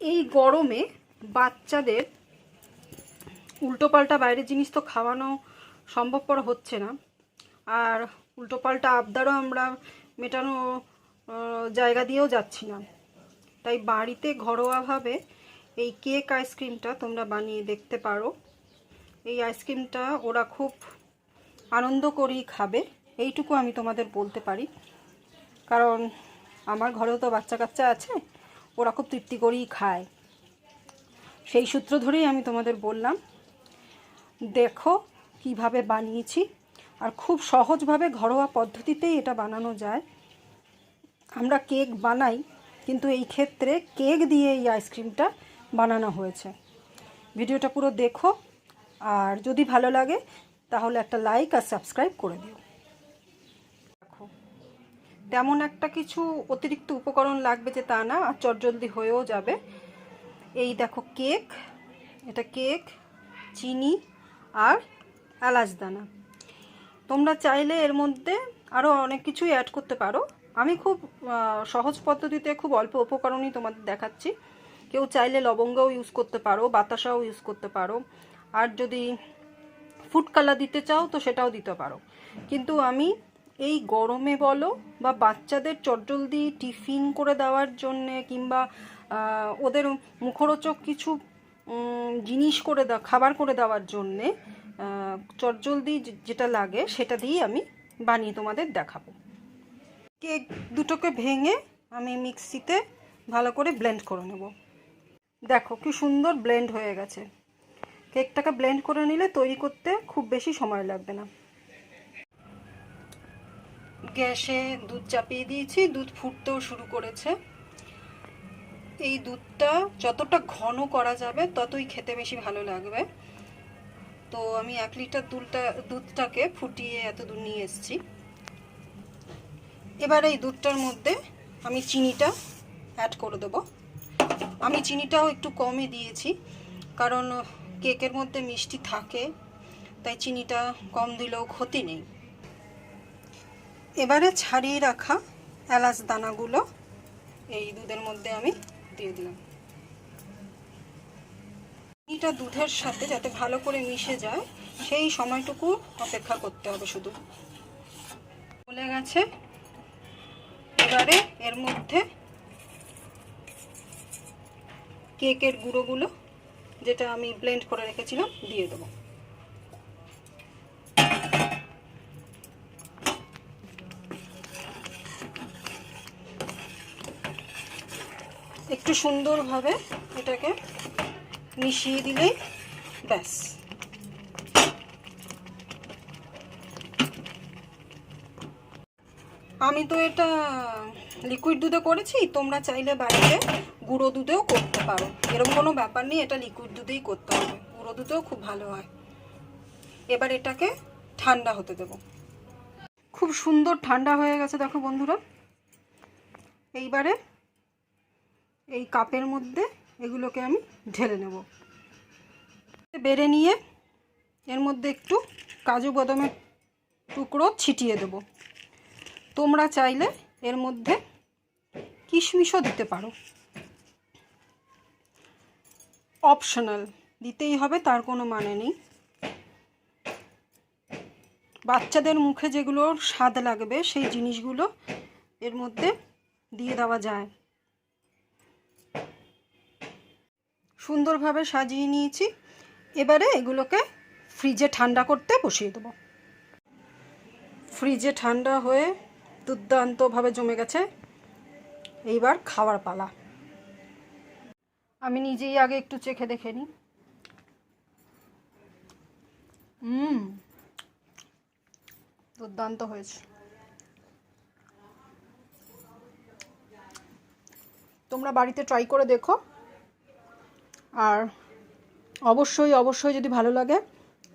এই গরমে বাচ্চাদের উল্টোপাল্টা বাইরের জিনিস তো খাওয়ানো সম্ভবপর হচ্ছে না। আর উল্টোপাল্টা আবদারও আমরা মেটানো জায়গা দিয়েও যাচ্ছি না। তাই বাড়িতে ঘরোয়াভাবে এই কেক আইসক্রিমটা তোমরা বানিয়ে দেখতে পারো। এই আইসক্রিমটা ওরা খুব আনন্দ করেই খাবে। এইটুকু আমি তোমাদের বলতে পারি। কারণ আমার ঘরেও তো বাচ্চা কাচ্চা আছে। ওরা খুব তৃপ্তি করেই খায়। সেই সূত্র ধরেই আমি তোমাদের বললাম, দেখো কীভাবে বানিয়েছি আর খুব সহজভাবে ঘরোয়া পদ্ধতিতেই এটা বানানো যায়। আমরা কেক বানাই, কিন্তু এই ক্ষেত্রে কেক দিয়ে এই আইসক্রিমটা বানানো হয়েছে। ভিডিওটা পুরো দেখো, আর যদি ভালো লাগে তাহলে একটা লাইক আর সাবস্ক্রাইব করে দিও। তেমন একটা কিছু অতিরিক্ত উপকরণ লাগবে যে তা না, আর চটজলদি হয়েও যাবে। এই দেখো কেক, এটা কেক, চিনি আর এলাচ দানা। তোমরা চাইলে এর মধ্যে আরও অনেক কিছুই অ্যাড করতে পারো। আমি খুব সহজ পদ্ধতিতে খুব অল্প উপকরণই তোমাদের দেখাচ্ছি। কেউ চাইলে লবঙ্গও ইউজ করতে পারো, বাতাসাও ইউজ করতে পারো। আর যদি ফুড কালার দিতে চাও তো সেটাও দিতে পারো। কিন্তু আমি এই গরমে বলো বা বাচ্চাদের চটজলদি টিফিন করে দেওয়ার জন্যে কিংবা ওদের মুখরোচক কিছু জিনিস করে দেওয়া খাবার করে দেওয়ার জন্যে চটজলদি যেটা লাগে সেটা দিয়েই আমি বানিয়ে তোমাদের দেখাবো। কেক দুটোকে ভেঙে আমি মিক্সিতে ভালো করে ব্লেন্ড করে নেব। দেখো কি সুন্দর ব্লেন্ড হয়ে গেছে। কেকটাকে ব্লেন্ড করে নিলে তৈরি করতে খুব বেশি সময় লাগবে না। গ্যাসে দুধ চাপিয়ে দিয়েছি, দুধ ফুটতেও শুরু করেছে। এই দুধটা যতটা ঘন করা যাবে, ততই খেতে বেশি ভালো লাগবে। তো আমি এক লিটার দুধটা দুধটাকে ফুটিয়ে এত দূর নিয়ে এসেছি। এবার এই দুধটার মধ্যে আমি চিনিটা অ্যাড করে দেবো। আমি চিনিটাও একটু কমই দিয়েছি, কারণ কেকের মধ্যে মিষ্টি থাকে, তাই চিনিটা কম দিলেও ক্ষতি নেই। এবারে ছাড়িয়ে রাখা এলাচ দানাগুলো এই দুধের মধ্যে আমি দিয়ে দিলাম। চিনিটা দুধের সাথে যাতে ভালো করে মিশে যায়, সেই সময়টুকু অপেক্ষা করতে হবে শুধু। বলে গেছে। এবারে এর মধ্যে কেকের গুঁড়োগুলো, যেটা আমি ব্লেন্ড করে রেখেছিলাম, দিয়ে দেবো। একটু সুন্দরভাবে এটাকে মিশিয়ে দিলেই ব্যাস। আমি তো এটা লিকুইড দুধে করেছি, তোমরা চাইলে বাড়িতে গুঁড়ো দুধেও করতে পারো। এরকম কোনো ব্যাপার নেই, এটা লিকুইড দুধেই করতে হবে। গুঁড়ো দুধেও খুব ভালো হয়। এবার এটাকে ঠান্ডা হতে দেব। খুব সুন্দর ঠান্ডা হয়ে গেছে, দেখো বন্ধুরা। এইবারে এই কাপের মধ্যে এগুলোকে আমি ঢেলে নেব। বেড়ে নিয়ে এর মধ্যে একটু কাজু বাদামের টুকরো ছিটিয়ে দেবো। তোমরা চাইলে এর মধ্যে কিশমিশও দিতে পারো। অপশনাল, দিতেই হবে, তার কোনো মানে নেই। বাচ্চাদের মুখে যেগুলোর স্বাদ লাগবে, সেই জিনিসগুলো এর মধ্যে দিয়ে দেওয়া যায়। সুন্দরভাবে সাজিয়ে নিয়েছি। এবারে এগুলোকে ফ্রিজে ঠান্ডা করতে বসিয়ে দেবো। ফ্রিজে ঠান্ডা হয়ে দুর্দান্তভাবে জমে গেছে। এইবার খাওয়ার পালা। আমি নিজেই আগে একটু চেখে দেখে নিই। হুম দুর্দান্ত হয়েছে। তোমরা বাড়িতে ট্রাই করে দেখো। আর অবশ্যই অবশ্যই যদি ভালো লাগে,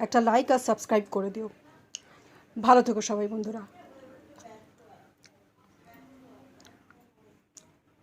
একটা লাইক আর সাবস্ক্রাইব করে দিও। ভালো থেকো সবাই বন্ধুরা।